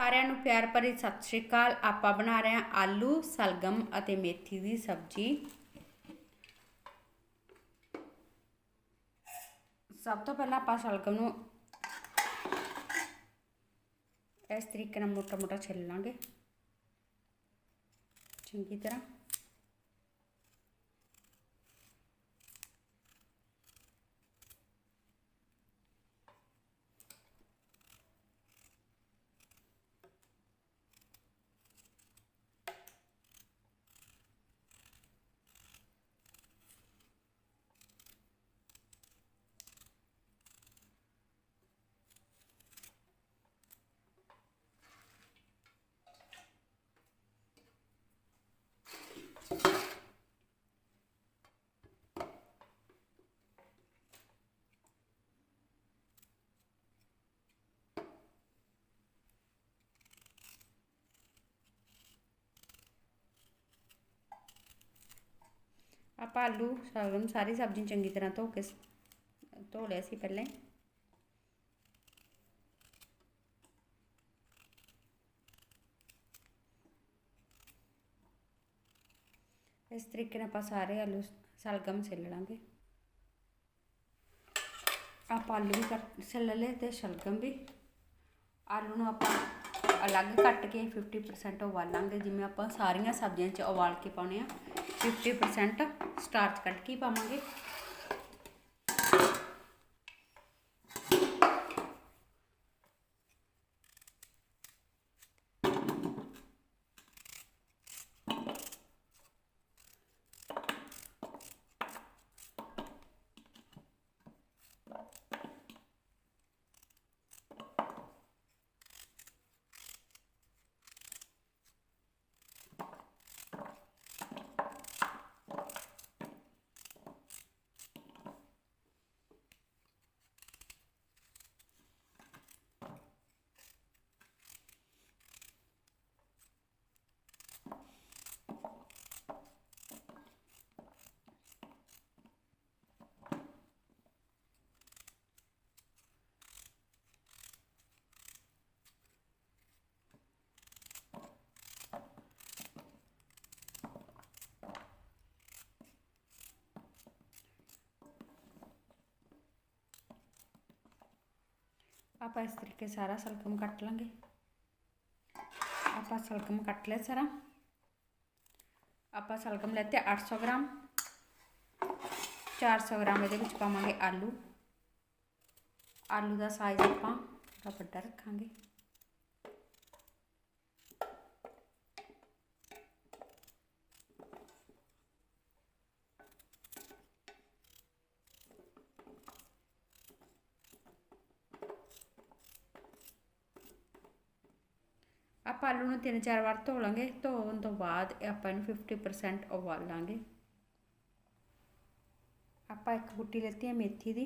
ਸਾਰਿਆਂ ਨੂੰ ਪਿਆਰ ਭਰੀ ਸਤਿ ਸ਼੍ਰੀ ਅਕਾਲ। ਆਪਾਂ ਬਣਾ ਰਹੇ ਹਾਂ ਆਲੂ, ਸਲਗਮ ਅਤੇ ਮੇਥੀ ਦੀ ਸਬਜ਼ੀ। ਸਭ ਤੋਂ ਪਹਿਲਾਂ ਆਪਾਂ ਸਲਗਮ ਨੂੰ ਇਸ ਤਰੀਕੇ ਨਾਲ ਮੋਟਾ ਮੋਟਾ ਛਿੱਲ ਲਾਂਗੇ। ਚੰਗੀ ਤਰ੍ਹਾਂ। ਆਪਾਂ ਆਲੂ ਸਲਗਮ ਸਾਰੀ ਸਬਜ਼ੀ ਚੰਗੀ ਤਰ੍ਹਾਂ ਧੋ ਕੇ ਧੋ ਲਿਆ ਸੀ ਪਹਿਲਾਂ ਇਸ ਤਰੀਕੇ ਨਾਲ ਆਪਾਂ ਸਾਰੇ ਆਲੂ ਸਲਗਮ ਛਿੱਲ ਲਾਂਗੇ। ਆਪਾਂ ਆਲੂ ਵੀ ਕੱਟ ਛਿੱਲ ਲਏ ਤੇ ਸ਼ਲਗਮ ਵੀ। ਆਲੂ ਨੂੰ ਆਪਾਂ ਅਲੱਗ ਕੱਟ ਕੇ 50% ਉਬਾਲਾਂਗੇ, ਜਿਵੇਂ ਆਪਾਂ ਸਾਰੀਆਂ ਸਬਜ਼ੀਆਂ 'ਚ ਉਬਾਲ ਕੇ ਪਾਉਣੇ ਆ। 50% ਸਟਾਰਚ ਕੱਢ ਕੇ ਪਾਵਾਂਗੇ। ਆਪਾਂ ਇਸ ਤਰੀਕੇ ਸਾਰਾ ਸਲਗਮ ਕੱਟ ਲਾਂਗੇ। ਆਪਾਂ ਸਲਗਮ ਕੱਟ ਲਿਆ ਸਾਰਾ। ਆਪਾਂ ਸਲਗਮ ਲੈਤੇ 800 ਗ੍ਰਾਮ। 400 ਗ੍ਰਾਮ ਇਹਦੇ ਵਿੱਚ ਪਾਵਾਂਗੇ ਆਲੂ। ਆਲੂ ਦਾ ਸਾਈਜ਼ ਆਪਾਂ ਥੋੜਾ ਵੱਡਾ ਰੱਖਾਂਗੇ। ਆਪਾਂ ਆਲੂ ਨੂੰ ਤਿੰਨ ਚਾਰ ਵਾਰ ਧੋ ਲਾਂਗੇ, ਧੋਣ ਤੋਂ ਬਾਅਦ ਆਪਾਂ ਇਹਨੂੰ 50% ਉਬਾਲ ਲਾਂਗੇ। ਆਪਾਂ ਇੱਕ ਬੁੱਟੀ ਲੈਤੀ ਹੈ ਮੇਥੀ ਦੀ।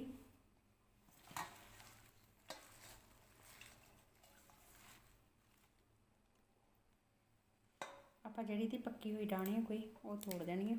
ਆਪਾਂ ਜਿਹੜੀ ਦੀ ਪੱਕੀ ਹੋਈ ਡਾਣੀ ਹੈ ਕੋਈ, ਉਹ ਤੋੜ ਦੇਣੀ ਹੈ।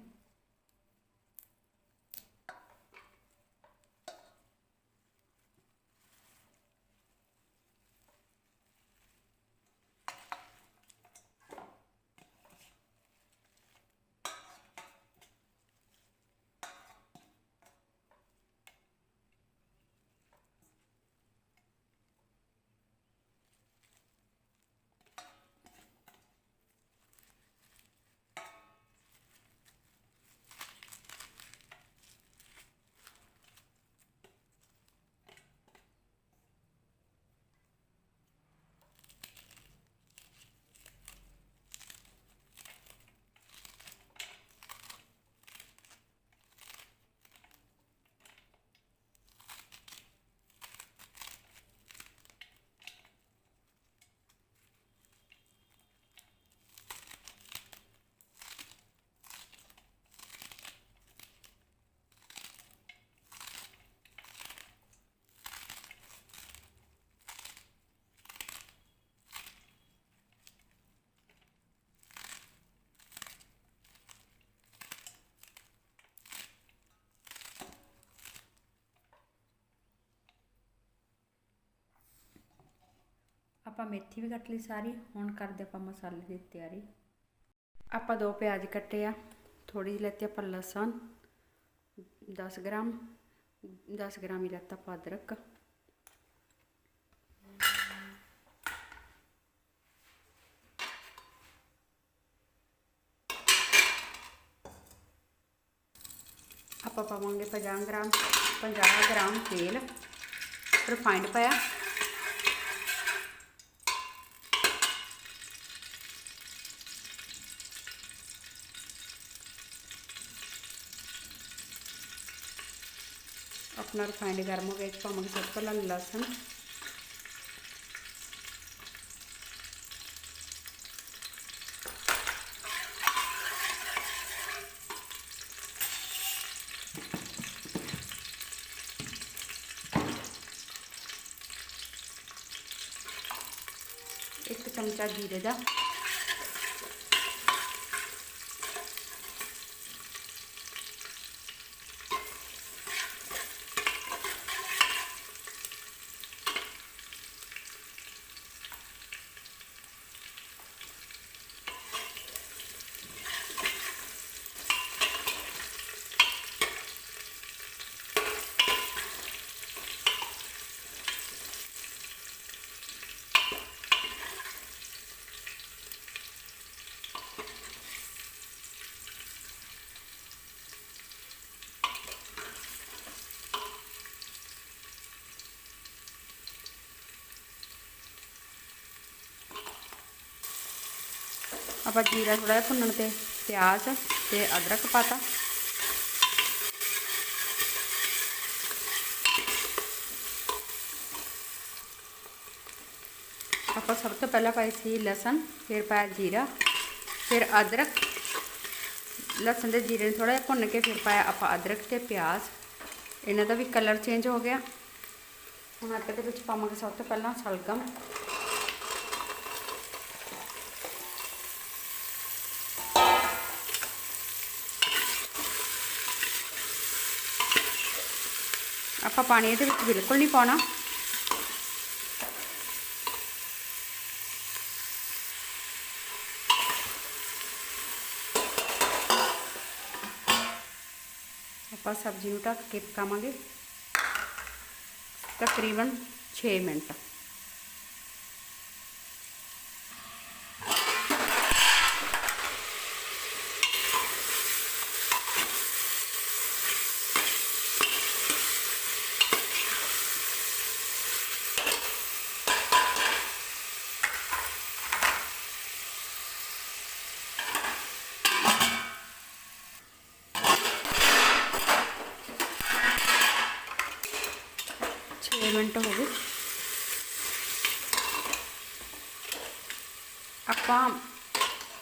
ਆਪਾਂ ਮੇਥੀ ਵੀ ਕੱਟ ਲਈ ਸਾਰੀ, ਹੁਣ ਕਰਦੇ ਆਪਾਂ ਮਸਾਲੇ ਦੀ ਤਿਆਰੀ। ਆਪਾਂ ਦੋ ਪਿਆਜ਼ ਕੱਟੇ ਆ ਥੋੜੀ ਜਿਹੀ ਲੈਤੀ ਆਪਾਂ ਲਸਣ 10 ਗ੍ਰਾਮ 10 ਗ੍ਰਾਮ ਹੀ ਲੈਤਾ ਆਪਾਂ ਅਦਰਕ। ਆਪਾਂ ਪਾਵਾਂਗੇ 50 ਗ੍ਰਾਮ 50 ਗ੍ਰਾਮ ਤੇਲ ਰਿਫਾਈਂਡ ਪਾਇਆ। ਆਪਣਾ ਰਿਫਾਈਂਡ ਗਰਮ ਹੋ ਗਿਆ ਇਹ 'ਚ ਪਾਵਾਂਗੇ ਸਭ ਤੋਂ ਪਹਿਲਾਂ ਲਸਣ। ਇੱਕ ਚਮਚਾ ਜੀਰੇ ਦਾ ਆਪਾਂ ਜੀਰਾ ਥੋੜਾ ਜਿਹਾ ਭੁੰਨਣ ਤੇ ਪਿਆਜ਼ ਤੇ ਅਦਰਕ ਪਾਤਾ। ਆਪਾਂ ਸਭ ਤੋਂ ਪਹਿਲਾਂ ਪਾਈ ਸੀ ਲਸਣ, ਫਿਰ ਪਾਇਆ ਜੀਰਾ, ਫਿਰ ਅਦਰਕ। ਲਸਣ ਦੇ ਜੀਰੇ ਨੂੰ ਥੋੜਾ ਜਿਹਾ ਭੁੰਨ ਕੇ ਫਿਰ ਪਾਇਆ ਆਪਾਂ ਅਦਰਕ ਤੇ ਪਿਆਜ਼। ਇਹਨਾਂ ਦਾ ਵੀ ਕਲਰ ਚੇਂਜ ਹੋ ਗਿਆ। ਹੁਣ ਆਟੇ ਦੇ ਵਿੱਚ ਪਾਵਾਂਗੇ ਸਭ ਤੋਂ ਪਹਿਲਾਂ ਸਲਗਮ। ਆਪਾਂ ਪਾਣੀ ਇਹਦੇ ਵਿੱਚ ਬਿਲਕੁਲ ਨਹੀਂ ਪਾਉਣਾ। ਆਪਾਂ ਸਬਜ਼ੀ ਨੂੰ ਢੱਕ ਕੇ ਪਕਾਵਾਂਗੇ। ਤਕਰੀਬਨ 6 ਮਿੰਟ ਛੇ ਮਿੰਟ ਹੋ ਗਏ ਆਪਾਂ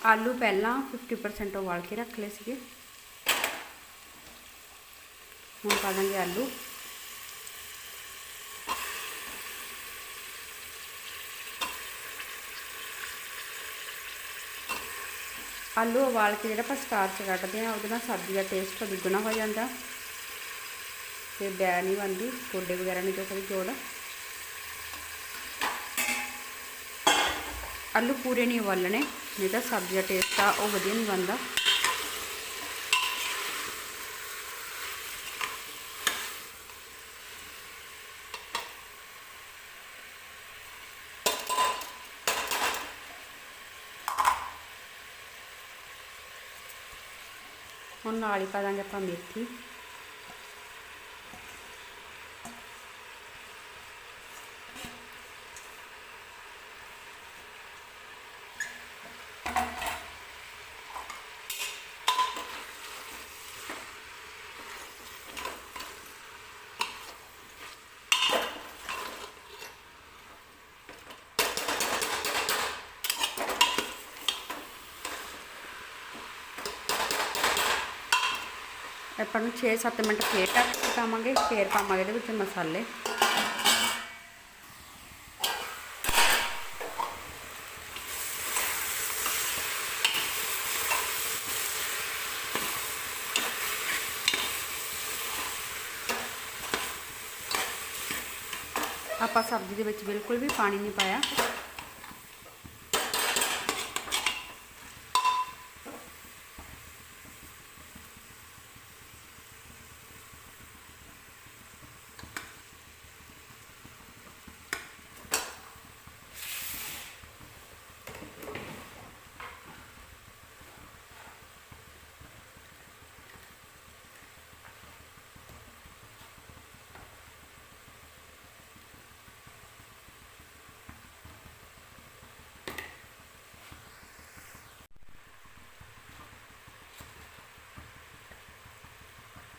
ਆਲੂ ਪਹਿਲਾਂ 50% ਉਬਾਲ ਕੇ ਰੱਖ ਲਏ ਸੀਗੇ ਹੁਣ ਪਾ ਦਾਂਗੇ ਆਲੂ ਆਲੂ ਉਬਾਲ ਕੇ ਜਿਹੜਾ ਆਪਾਂ ਸਟਾਰਚ ਕੱਢਦੇ ਆ ਉਹਦੇ ਨਾਲ ਸਬਜ਼ੀ ਦਾ ਟੇਸਟ ਦੁੱਗਣਾ ਹੋ ਜਾਂਦਾ ਤੇ ਬੈ ਨਹੀਂ ਬਣਦੀ ਗੋਡੇ ਵਗੈਰਾ ਨਹੀਂ ਜੋ ਕੋਈ ਜੋੜ ਆਲੂ ਪੂਰੇ ਨਹੀਂ ਉਬਾਲਣੇ ਨਹੀਂ ਤਾਂ ਸਬਜ਼ੀ ਦਾ ਟੇਸਟ ਆ, ਉਹ ਵਧੀਆ ਨਹੀਂ ਬਣਦਾ। ਹੁਣ ਨਾਲ ਹੀ ਪਾ ਦਾਂਗੇ ਆਪਾਂ ਮੇਥੀ। ਆਪਾਂ ਨੂੰ 6-7 ਮਿੰਟ ਫੇਰ ਢੱਕ ਕੇ ਪਕਾਵਾਂਗੇ ਫੇਰ ਪਾਵਾਂਗੇ ਇਹਦੇ ਵਿੱਚ ਮਸਾਲੇ। ਆਪਾਂ ਸਬਜ਼ੀ ਦੇ ਵਿੱਚ ਬਿਲਕੁਲ ਵੀ ਪਾਣੀ ਨਹੀਂ ਪਾਇਆ।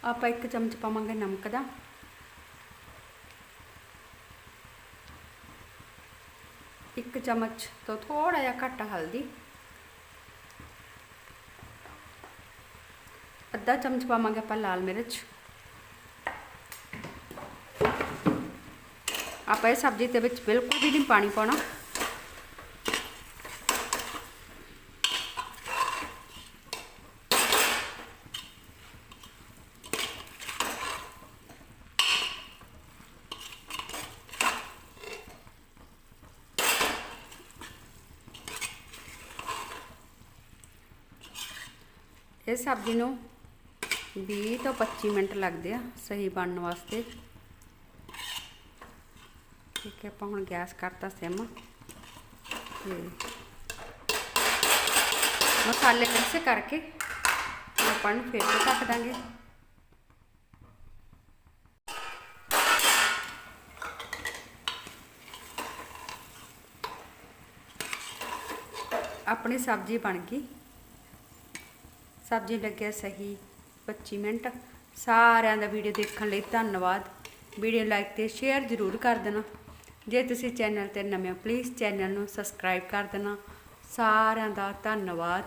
ਆਪਾਂ ਇੱਕ ਚਮਚ ਪਾਵਾਂਗੇ ਨਮਕ ਦਾ। ਇੱਕ ਚਮਚ ਤੋਂ ਥੋੜਾ ਜਿਹਾ ਘੱਟ ਹਲਦੀ। ਅੱਧਾ ਚਮਚ ਪਾਵਾਂਗੇ ਆਪਾਂ ਲਾਲ ਮਿਰਚ। ਆਪਾਂ ਇਹ ਸਬਜ਼ੀ ਦੇ ਵਿੱਚ ਬਿਲਕੁਲ ਵੀ ਨਹੀਂ ਪਾਣੀ ਪਾਉਣਾ। ਇਹ ਸਬਜ਼ੀ ਨੂੰ 20 ਤੋਂ 25 ਮਿੰਟ ਲੱਗਦੇ ਆ ਸਹੀ ਬਣਨ ਵਾਸਤੇ। ਠੀਕ ਹੈ, ਆਪਾਂ ਹੁਣ ਗੈਸ ਕਰਤਾ ਸਿਮ। ਤੇ ਮਸਾਲੇ ਮਿਕਸ ਕਰਕੇ ਆਪਾਂ ਨੂੰ ਫਿਰ ਤੋਂ ਢੱਕ ਦਾਂਗੇ। ਆਪਣੀ ਸਬਜ਼ੀ ਬਣ ਗਈ। ਸਬਜ਼ੀ ਲੱਗਿਆ ਸਹੀ। 25 ਮਿੰਟ। ਸਾਰਿਆਂ ਦਾ ਵੀਡੀਓ ਦੇਖਣ ਲਈ ਧੰਨਵਾਦ। ਵੀਡੀਓ ਲਾਈਕ ਤੇ ਸ਼ੇਅਰ ਜ਼ਰੂਰ ਕਰ ਦੇਣਾ। ਜੇ ਤੁਸੀਂ ਚੈਨਲ ਤੇ ਨਵੇਂ ਹੋ ਪਲੀਜ਼ ਚੈਨਲ ਨੂੰ ਸਬਸਕ੍ਰਾਈਬ ਕਰ ਦੇਣਾ। ਸਾਰਿਆਂ ਦਾ ਧੰਨਵਾਦ।